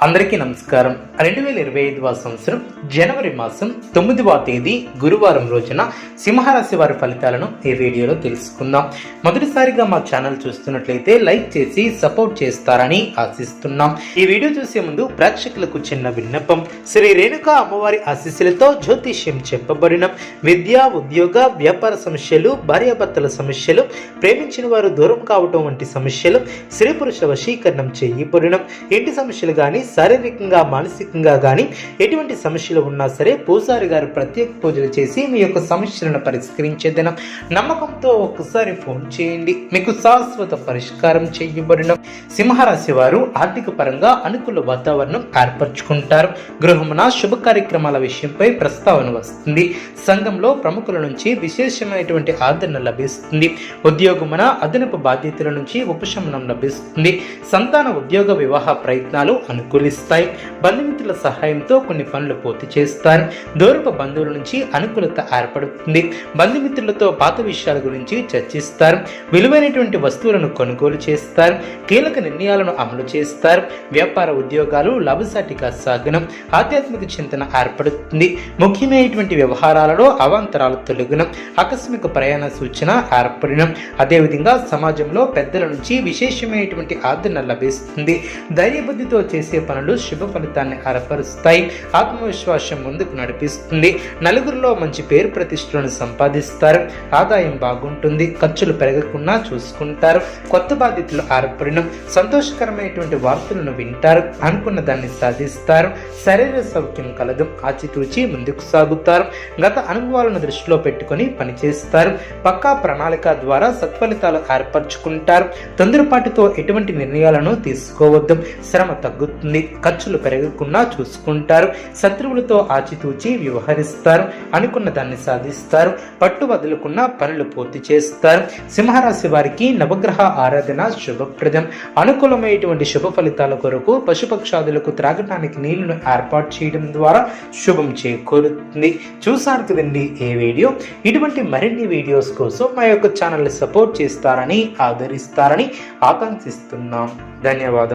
అందరికీ నమస్కారం. రెండు వేల ఇరవై ఐదవ సంవత్సరం జనవరి మాసం తొమ్మిదవ తేదీ గురువారం రోజున సింహరాశి వారి ఫలితాలను ఈ వీడియోలో తెలుసుకుందాం. మొదటిసారిగా మా ఛానల్ చూస్తున్నట్లయితే లైక్ చేసి సపోర్ట్ చేస్తారని ఆశిస్తున్నాం. ఈ వీడియో చూసే ముందు ప్రేక్షకులకు చిన్న విన్నపం. శ్రీ రేణుక అమ్మవారి ఆశీస్సులతో జ్యోతిష్యం చెప్పబడిన విద్య ఉద్యోగ వ్యాపార సమస్యలు భార్యాభర్తల సమస్యలు ప్రేమించిన వారు దూరం కావటం వంటి సమస్యలు స్త్రీ పురుష వశీకరణం చేయబడిన ఇంటి సమస్యలు కానీ శారీరకంగా మానసికంగా కానీ ఎటువంటి సమస్యలు ఉన్నా సరే పూజారి గారు ప్రత్యేక పూజలు చేసి మీ యొక్క సమస్యలను పరిష్కరించే దినం. నమ్మకంతో ఒక్కసారి ఫోన్ చేయండి. మీకు శాశ్వత పరిష్కారం చేయబడిన సింహరాశి వారు ఆర్థిక పరంగా అనుకూల వాతావరణం ఏర్పరచుకుంటారు. గృహమున శుభ కార్యక్రమాల విషయంపై ప్రస్తావన వస్తుంది. సంఘంలో ప్రముఖుల నుంచి విశేషమైనటువంటి ఆదరణ లభిస్తుంది. ఉద్యోగమున అదనపు బాధ్యతల నుంచి ఉపశమనం లభిస్తుంది. సంతాన ఉద్యోగ వివాహ ప్రయత్నాలు అనుకూలిస్తాయి. బంధుమిత్రుల సహాయంతో కొన్ని పనులు పూర్తి చేస్తారు దూరపు బంధువుల నుంచి అనుకూలత ఏర్పడుతుంది. బంధుమిత్రులతో పాత విషయాల గురించి చర్చిస్తారు. విలువైనటువంటి వస్తువులను కొనుగోలు చేస్తారు. కీలక నిర్ణయాలను అమలు చేస్తారు. వ్యాపార ఉద్యోగాలు లాభసాటిగా సాగనం ఆధ్యాత్మిక చింతన ఏర్పడుతుంది. ముఖ్యమైనటువంటి వ్యవహారాలలో అవాంతరాలు తొలగడం ఆకస్మిక ప్రయాణ సూచన ఏర్పడడం. అదేవిధంగా సమాజంలో పెద్దల నుంచి విశేషమైనటువంటి ఆదరణ లభిస్తుంది. ధైర్యబుద్ధితో చేసే పనులు శుభ ఫలితాన్ని ఏర్పరుస్తాయి ఆత్మవిశ్వాసం ముందుకు నడిపిస్తుంది. నలుగురిలో మంచి పేరు ప్రతిష్టలను సంపాదిస్తారు. ఆదాయం బాగుంటుంది. ఖర్చులు పెరగకుండా చూసుకుంటారు. కొత్త బాధ్యతలు ఏర్పడడం సంతోషకరమైనటువంటి వార్తలను వింటారు. అనుకున్న దాన్ని సాధిస్తారు. శరీర సౌఖ్యం కలదు. ఆచితూచి ముందుకు సాగుతారు. గత అనుభవాలను దృష్టిలో పెట్టుకొని పనిచేస్తారు. పక్కా ప్రణాళిక ద్వారా సత్ఫలితాలు ఏర్పరచుకుంటారు. తొందరపాటుతో ఎటువంటి నిర్ణయాలను తీసుకోవద్దు. శ్రమ తగ్గుతుంది. ఖర్చులు పెరగకుండా చూసుకుంటారు. శత్రువులతో ఆచితూచి వ్యవహరిస్తారు. అనుకున్న దాన్ని సాధిస్తారు. పట్టు వదులుకున్న పనులు పూర్తి చేస్తారు. సింహరాశి వారికి నవగ్రహ ఆరాధన శుభప్రదం. అనుకూలమైనటువంటి శుభ ఫలితాల కొరకు పశుపక్షాదులకు త్రాగటానికి నీళ్ళను ఏర్పాటు చేయడం ద్వారా శుభం చేకూరుతుంది. చూసారు కదండి ఏ వీడియో. ఇటువంటి మరిన్ని వీడియోస్ కోసం మా యొక్క ఛానల్ని సపోర్ట్ చేస్తారని ఆదరిస్తారని ఆకాంక్షిస్తున్నాం. ధన్యవాదాలు.